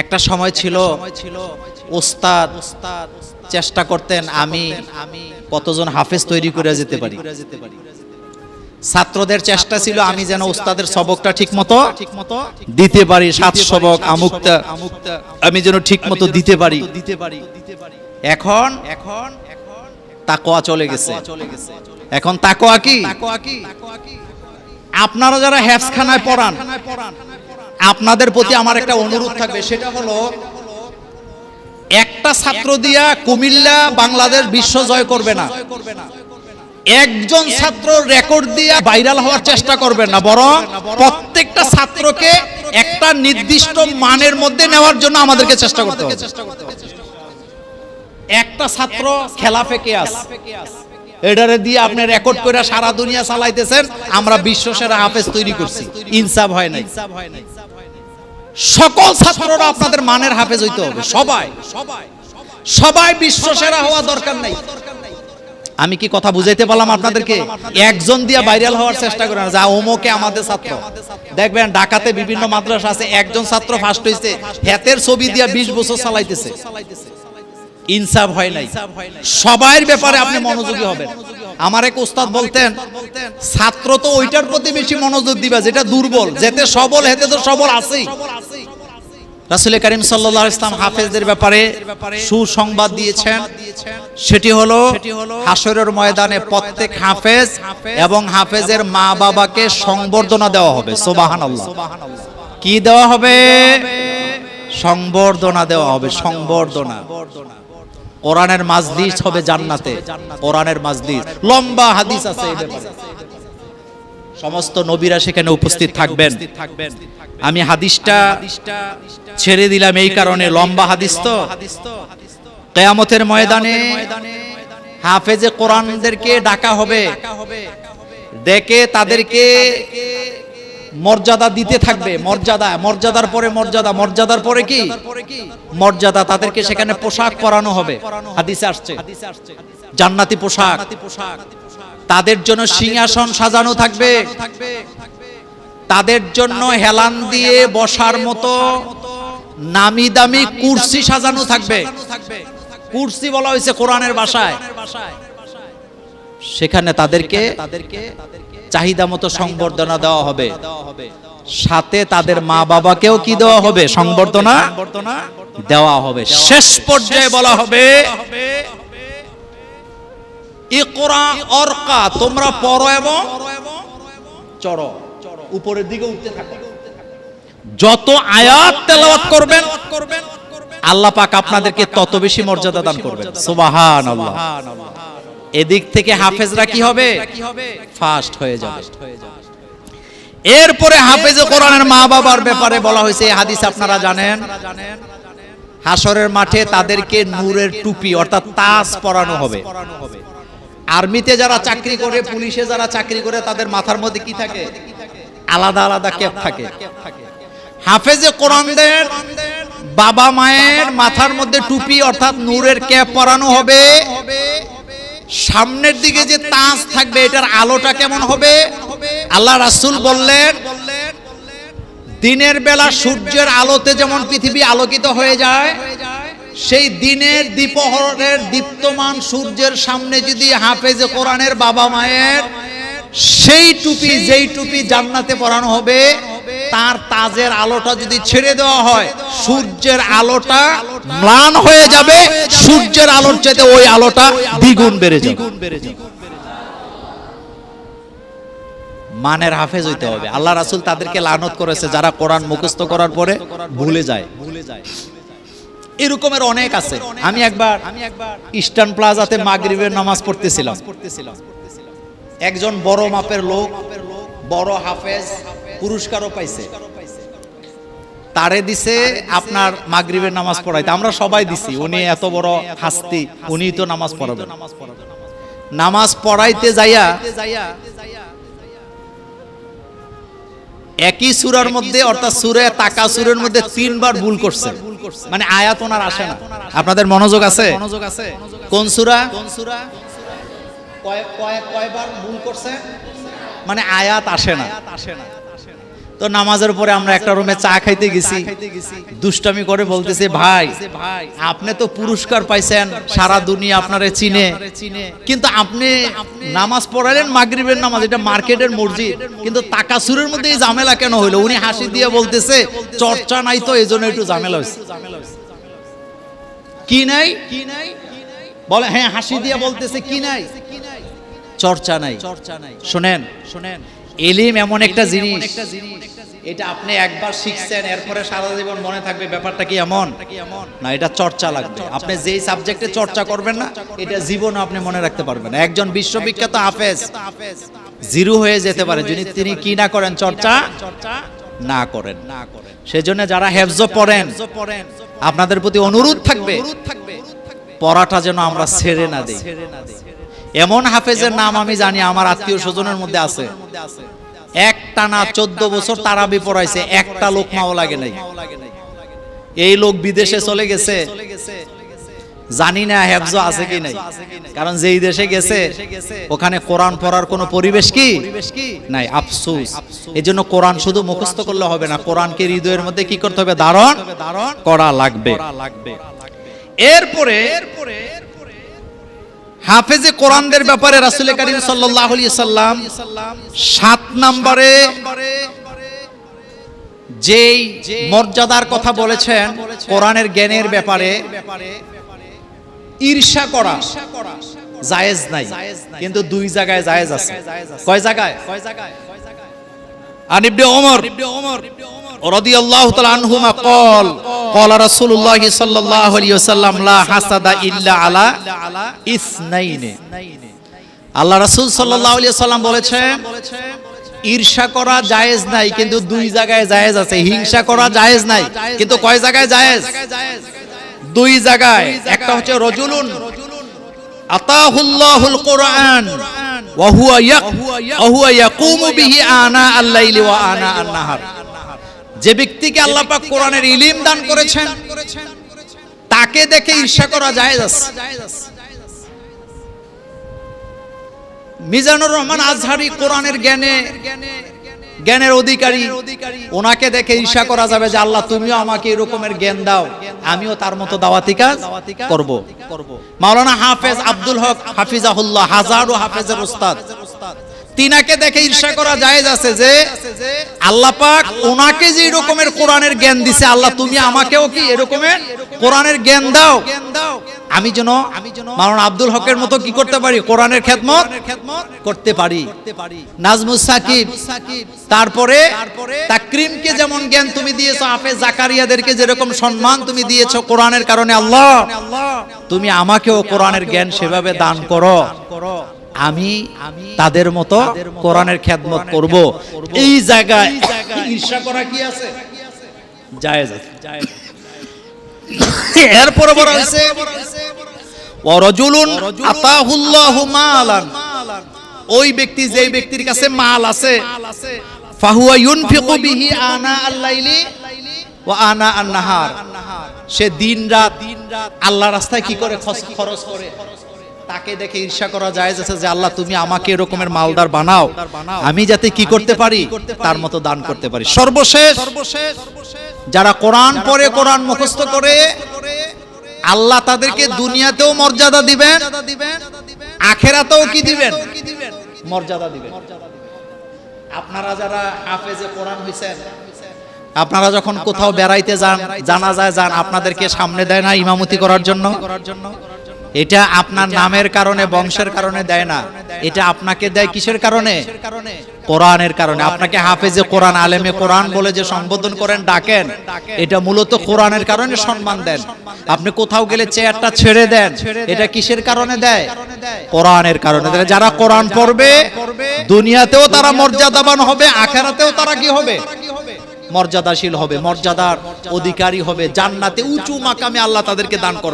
একটা সময় ছিল ওস্তাদ চেষ্টা করতেন আমি কতজন হাফেজ তৈরি করে যেতে পারি। ছাত্রদের চেষ্টা ছিল আমি যেন ওস্তাদের সবকটা ঠিক মতো দিতে পারি সাত সবক আমুকটা আমি যেন ঠিক মতো দিতে পারি। দিতে পারি। এখন এখন তাকোয়া চলে গেছে। এখন তাকোয়া কি? আপনারা যারা হ্যাফসখানায় পড়ান। আপনাদের প্রতি আমার একটা অনুরোধ থাকবে, সেটা হলো, একটা ছাত্র দিয়া কুমিল্লা, বাংলাদেশ বিশ্ব জয় করবে না। একজন ছাত্র রেকর্ড দিয়ে ভাইরাল হওয়ার চেষ্টা করবেন না, বরং প্রত্যেকটা ছাত্রকে একটা নির্দিষ্ট মানের মধ্যে নেওয়ার জন্য আমাদেরকে চেষ্টা করতে হবে। একটা ছাত্র খেলা ফেকে আস এটারে দিয়ে আপনি রেকর্ড করে সারা দুনিয়া চালাইতেছেন, আমরা বিশ্ব সেরা হাফেজ তৈরি করছি। ইনসাফ হয় নাই। সকল ছাত্ররা আপনাদের মানের হাফেজ হইতে হবে, সবাই। সবাই বিশ্ব সেরা হওয়া দরকার নাই। আমি কি কথা বুঝাইতে পারলাম আপনাদেরকে? একজন দিয়া ভাইরাল হওয়ার চেষ্টা করেন, যা ওমোকে আমাদের ছাত্র। দেখবেন, ঢাকাতে বিভিন্ন মাদ্রাসা আছে, একজন ছাত্র ফার্স্ট হইছে, হাতের ছবি দিয়া 20 বছর চালাইতেছে। ইনসাফ হয় নাই। সবার ব্যাপারে আপনি মনোযোগী হবেন। আমার এক উস্তাদ বলতেন ছাত্র তো ওইটার প্রতি বেশি মনোযোগ দিবা যেটা দুর্বল যেতে সবল হেতে তো সবল আছেই। রাসুল করিম সাল্লাহ ইসলাম হাফেজদের ব্যাপারে সুসংবাদ দিয়েছেন। সেটি হলো হাসরের ময়দানে প্রত্যেক হাফেজ এবং হাফেজের মা বাবাকে সংবর্ধনা দেওয়া হবে। সোবাহান কি দেওয়া হবে? সংবর্ধনা দেওয়া হবে সংবর্ধনা। কোরআনের মাজলিস হবে জান্নাতে। কোরআনের মাজলিস। লম্বা হাদিস আছে এই ব্যাপারে। সমস্ত নবীরা সেখানে উপস্থিত থাকবেন। আমি হাদিসটা ছেড়ে দিলাম এই কারণে। লম্বা হাদিস তো। কেয়ামতের ময়দানে হাফেজে কোরআনদেরকে ডাকা হবে। ডেকে তাদেরকে মর্যাদা দিতে থাকবে। মর্যাদা, মর্যাদার পরে মর্যাদা, মর্যাদার পরে কি? মর্যাদা তাদেরকে সেখানে পোশাক পরানো হবে। হাদিসে আসছে। জান্নাতি পোশাক। তাদের জন্য সিংহাসন সাজানো থাকবে। তাদের জন্য হেলান দিয়ে বসার মতো নামি দামি কুর্সি সাজানো থাকবে। কুর্সি বলা হয়েছে কোরআনের ভাষায়। সেখানে তাদেরকে তাদেরকে চাহিদা মতো সংবর্ধনা দেওয়া হবে। সাথে তাদের মা বাবাকেও কি দেওয়া হবে? সংবর্ধনা দেওয়া হবে। শেষ পর্যায়ে বলা হবে ইকরা তোমরা পড়ো এবং চড়ো। উপরের দিকে উঠতে থাকো। যত আয়াত তেলাওয়াত করবেন আল্লাহ পাক আপনাদেরকে তত বেশি মর্যাদা দান করবেন। সুবহানাল্লাহ। এদিক থেকে হাফেজরা কি হবে? ফাস্ট হয়ে যাবে। এরপরে হাফেজে কোরআনের মা বাবার ব্যাপারে বলা হয়েছে এই হাদিস আপনারা জানেন। হাসরের মাঠে তাদেরকে নূরের টুপি অর্থাৎ তাজ পরানো হবে। আর্মিতে যারা চাকরি করে পুলিশে যারা চাকরি করে তাদের মাথার মধ্যে কি থাকে? আলাদা আলাদা ক্যাপ থাকে। হাফেজে কোরআনদের বাবা মায়ের মাথার মধ্যে টুপি অর্থাৎ নূরের ক্যাপ পরানো হবে। সামনের দিকে যে তাজ থাকবে, এটার আলোটা কেমন হবে? আল্লাহ রাসূল বললেন, দিনের বেলা সূর্যের আলোতে যেমন পৃথিবী আলোকিত হয়ে যায়, সেই দিনের দ্বীপহরের দীপ্তমান সূর্যের সামনে যদি হাফেজে কোরআনের বাবা মায়ের সেই টুপি, যেই টুপি জান্নাতে পরানো হবে তার তাজের আলোটা যদি ছেড়ে দেওয়া হয় সূর্যের আলোটা ম্লান হয়ে যাবে সূর্যের আলোর চাইতে ওই আলোটা দ্বিগুণ বেড়ে যাবে। মানের হাফেজ হইতে হবে। আল্লাহ রাসূল তাদেরকে লানত করেছে। যারা কোরআন মুখস্থ করার পরে ভুলে যায়। ভুলে যায়। এরকমের অনেক আছে। আমি একবার আমি একবার ইস্টার্ন প্লাজাতে মাগরিবের নামাজ পড়তেছিলাম। একজন বড় মাপের লোক বড় হাফেজ পুরস্কারও পাইছে। তারে দিছে আপনার মাগরিবের নামাজ পড়াইতে। আমরা সবাই দিছি উনি এত বড় হাস্তি উনি তো নামাজ পড়াবেন। নামাজ পড়াইতে যাইয়া একই সুরার মধ্যে অর্থাৎ সুরে তাকা সুরের মধ্যে তিনবার ভুল করছে মানে আয়াত ওনার আসে না। আপনাদের মনোযোগ আছে? মনোযোগ আছে? কোন সুরা? কোন সুরা? কয় কয় কয়বার ভুল করছে মানে আয়াত আসে না। আসে না। তো নামাজের পরে আমরা একটা রুমে চা খাইতে গেছি। দুষ্টামি করে বলতেছে, ভাই, আপনি তো পুরস্কার পাইছেন, সারা দুনিয়া আপনারে চিনে। কিন্তু আপনি নামাজ পড়ালেন, মাগরিবের নামাজ, এটা মার্কেটের মসজিদ। কিন্তু টাকা সুরের মধ্যে এই ঝামেলা কেন হইল? উনি হাসি দিয়ে বলতেছে, চর্চা নাই তো এই জন্য একটু ঝামেলা হয়েছে কি নাই? কি নাই বলে হ্যাঁ হাসি দিয়ে বলতেছে, কি নাই চর্চা নাই? চর্চা নাই। শুনেন শুনেন এলিম এমন একটা জিনিস। এটা আপনি একবার শিখছেন এরপরে সারা জীবন মনে থাকবে ব্যাপারটা কি এমন? না এটা চর্চা লাগবে। আপনি যেই সাবজেক্টে চর্চা করবেন না এটা জীবন আপনি মনে রাখতে পারবেন একজন বিশ্ববিখ্যাত হাফেজ জিরো হয়ে যেতে পারে। যদি তিনি কি না করেন চর্চা? চর্চা? না করেন। না করেন। সেজন্য যারা হেফজ পড়েন আপনাদের প্রতি অনুরোধ থাকবে পড়াটা যেন আমরা ছেড়ে না দিই। এমন হাফেজের নাম আমি জানি, আমার আত্মীয় স্বজনের মধ্যে আছে। একটা না চোদ্দ বছর তারাবি পড়াইছে, একটা লোক মাও লাগে নাই। এই লোক বিদেশে চলে গেছে। জানি না হেফজ আছে কি নাই। কারণ যেই দেশে গেছে, ওখানে কোরআন পড়ার কোনো পরিবেশ কি? নাই, আফসোস। এই জন্য কোরআন শুধু মুখস্থ করলে হবে না, কোরআনকে হৃদয়ের মধ্যে কি করতে হবে? ধারণ করা লাগবে। এরপরে হাফেজে কোরআনদের ব্যাপারে রাসুল করিম সাল্লাম সাত নম্বরে যেই মর্যাদার কথা বলেছেন কোরআনের জ্ঞানের ব্যাপারে ঈর্ষা করা জায়েজ নাই। কিন্তু দুই জায়গায় জায়েজ আছে। কয় জায়গায়? কয় জায়গায় আনিবনে ওমর রাদিয়াল্লাহু তাআলা আনহুমা কল কলা রাসূলুল্লাহ সাল্লাল্লাহু আলাইহি ওয়াসাল্লাম লা হাসাদা ইল্লা আলা ইসনাইনে আল্লাহ রাসূল সাল্লাল্লাহু আলাইহি ওয়াসাল্লাম বলেছেন, ঈর্ষা করা জায়েজ নাই, কিন্তু দুই জায়গায় জায়েজ আছে। হিংসা করা জায়েজ নাই, কিন্তু কয় জায়গায় জায়েজ? দুই জায়গায়। একটা হচ্ছে রজুলুন। আতাহুল্লাহুল কোরআন ওয়া হুয়া ইয়াকুমু বিহি আনা আল্লাইলি ওয়া আনা আন-নাহার। যে ব্যক্তিকে আল্লাহ পাক কোরআনের ইলম দান করেছেন তাকে দেখে ঈর্ষা করা জায়েজ আছে। মিজানুর রহমান আজহারি কোরআনের জ্ঞানে জ্ঞানের অধিকারী। ওনাকে দেখে ঈর্ষা করা যাবে যে আল্লাহ তুমিও আমাকে এরকমের জ্ঞান দাও। আমিও তার মতো দাওয়াতি কাজ করব। মাওলানা হাফেজ আব্দুল হক হাফিজাহুল্লাহ হাজারো হাফেজের উস্তাদ। তিনাকে দেখে ঈর্ষা করা জায়েজ আছে যে আল্লাহ পাক ওনাকে যে এরকমের কোরআনের জ্ঞান দিছে, আল্লাহ তুমি আমাকেও কি এরকমের কোরআনের জ্ঞান দাও? আমি যেন মাওলানা আব্দুল হকের মতো কি করতে পারি? কোরআনের খেদমত করতে পারি। নাজমুস সাকিব, তারপরে তাকরিমকে যেমন জ্ঞান তুমি দিয়েছ, হাফেজ জাকারিয়াদেরকে যেরকম সম্মান তুমি দিয়েছ কোরআনের কারণে আল্লাহ, তুমি আমাকেও কোরআনের জ্ঞান সেভাবে দান করো। আমি তাদের মতো কোরআনের খেদমত করব। এই জায়গায় ঈর্ষা করা কি আছে? জায়েজ আছে। এরপরে বড় হয়েছে ওয়ারজুলুন আতাহুল্লাহু মালান। ওই ব্যক্তি যেই ব্যক্তির কাছে মাল আছে ফাহুয়া ইউনফিকু বিহি আনা আল-লাইলি ওয়া আনা আন-নাহার সে দিন রাত আল্লাহ রাস্তায় কি করে? খরচ করে? তাকে দেখে ঈর্ষা করা যায় আছে যে আল্লাহ, তুমি আমাকে এরকমের মালদার বানাও। আমি যাতে কি করতে পারি? তার মতো দান করতে পারি। সর্বশেষ, যারা কোরআন পড়ে, কোরআন মুখস্থ করে, আল্লাহ তাদেরকে দুনিয়াতেও মর্যাদা দিবেন, আখেরাতেও কি দিবেন? মর্যাদা দিবেন। আপনারা যারা হাফেজে কোরআন হইছেন, আপনারা যখন কোথাও বেড়াইতে যান জানা যায় যান, আপনাদেরকে সামনে দেয় না ইমামতি করার জন্য করার জন্য? এটা আপনার নামের কারণে বংশের কারণে দেয় না। এটা আপনাকে দেয় কিসের কারণে? কোরআনের কারণে। আপনাকে হাফেজে কোরআন আলেমে কোরআন বলে যে সম্বোধন করেন ডাকেন। এটা মূলত কোরআনের কারণে সম্মান দেন। আপনি কোথাও গেলে চেয়ারটা ছেড়ে দেন। এটা কিসের কারণে দেয়? কোরআনের কারণে যারা কোরআন পড়বে দুনিয়াতেও তারা মর্যাদাবান হবে আখেরাতেও তারা কি হবে? মর্যাদাশীল হবে মর্যাদার অধিকারী হবে। জান্নাতে উঁচু মাকামে আল্লাহ তাদেরকে দান করবে